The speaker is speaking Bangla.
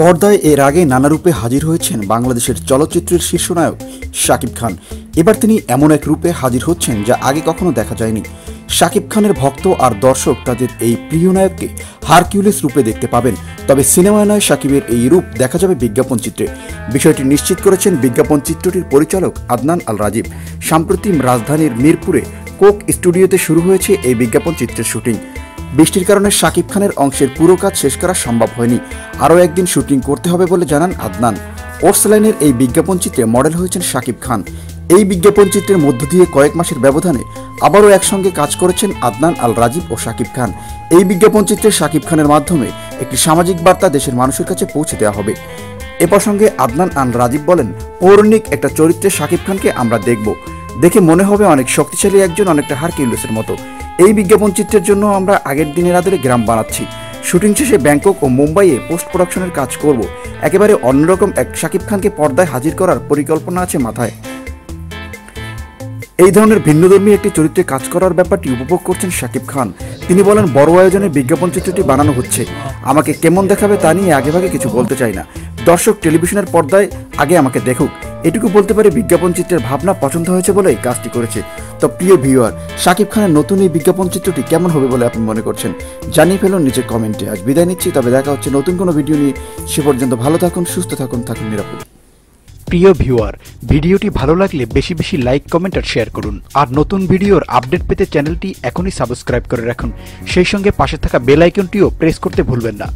পর্দায় এর আগে নানা রূপে হাজির হয়েছেন বাংলাদেশের চলচ্চিত্রের শীর্ষনায়ক শাকিব খান। এবার তিনি এমন এক রূপে হাজির হচ্ছেন যা আগে কখনো দেখা যায়নি। শাকিব খানের ভক্ত আর দর্শক তাদের এই প্রিয় নায়ককে হারকিউলিস রূপে দেখতে পাবেন। তবে সিনেমায় নয়, শাকিবের এই রূপ দেখা যাবে বিজ্ঞাপন চিত্রে। বিষয়টি নিশ্চিত করেছেন বিজ্ঞাপন চিত্রটির পরিচালক আদনান আল রাজীব। সম্প্রতি রাজধানীর মিরপুরে কোক স্টুডিওতে শুরু হয়েছে এই বিজ্ঞাপন চিত্রের শুটিং। বৃষ্টির কারণে শাকিব খানের অংশের পুরো কাজ শেষ করা সম্ভব হয়নি। আরও একদিন শুটিং করতে হবে বলে জানান আদনান। ওর্সলাইনের এই বিজ্ঞাপন চিত্রে মডেল হয়েছেন শাকিব খান। এই বিজ্ঞাপন চিত্রের মধ্য দিয়ে কয়েক মাসের ব্যবধানে আবারও একসঙ্গে কাজ করেছেন আদনান আল রাজীব ও শাকিব খান। এই বিজ্ঞাপন চিত্রে শাকিব খানের মাধ্যমে একটি সামাজিক বার্তা দেশের মানুষের কাছে পৌঁছে দেওয়া হবে। এ প্রসঙ্গে আদনান আল রাজীব বলেন, পৌরাণিক একটা চরিত্রে শাকিব খানকে আমরা দেখব। দেখে মনে হবে অনেক শক্তিশালী একজন, অনেকটা হারকিউলিসের মতো। এই বিজ্ঞাপন চিত্রের জন্য আমরা আগের দিনের আদরে গ্রাম বানাচ্ছি। শুটিং শেষে ব্যাংকক ও মুম্বাইয়ে পোস্ট প্রোডাকশনের কাজ করব। একেবারে অন্যরকম এক শাকিব খানকে পর্দায় হাজির করার পরিকল্পনা আছে মাথায়। এই ধরনের ভিন্নধর্মী একটি চরিত্রে কাজ করার ব্যাপারটি উপভোগ করছেন শাকিব খান। তিনি বলেন, বড় আয়োজনে বিজ্ঞাপন চিত্রটি বানানো হচ্ছে। আমাকে কেমন দেখাবে তা নিয়ে আগেভাগে কিছু বলতে চাই না। দর্শক টেলিভিশনের পর্দায় আগে আমাকে দেখুক। এটুকু বলতে পারে বিজ্ঞাপন চিত্রের ভাবনা পছন্দ হয়েছে বলেই কাজটি করেছে। তো প্রিয় ভিউয়ার শাকিব খানের নতুন এই বিজ্ঞাপন চিত্রটি কেমন হবে বলে আপনি মনে করছেন? জানিয়ে ফেলুন নিচে কমেন্টে। আজ বিদায় নিচ্ছি, তবে দেখা হচ্ছে নতুন কোনো ভিডিও নিয়ে। সে পর্যন্ত ভালো থাকুন, সুস্থ থাকুন থাকুন নিরাপদ। প্রিয় ভিউয়ার, ভিডিওটি ভালো লাগলে বেশি বেশি লাইক, কমেন্ট আর শেয়ার করুন। আর নতুন ভিডিওর আপডেট পেতে চ্যানেলটি এখনই সাবস্ক্রাইব করে রাখুন। সেই সঙ্গে পাশে থাকা বেল আইকনটিও প্রেস করতে ভুলবেন না।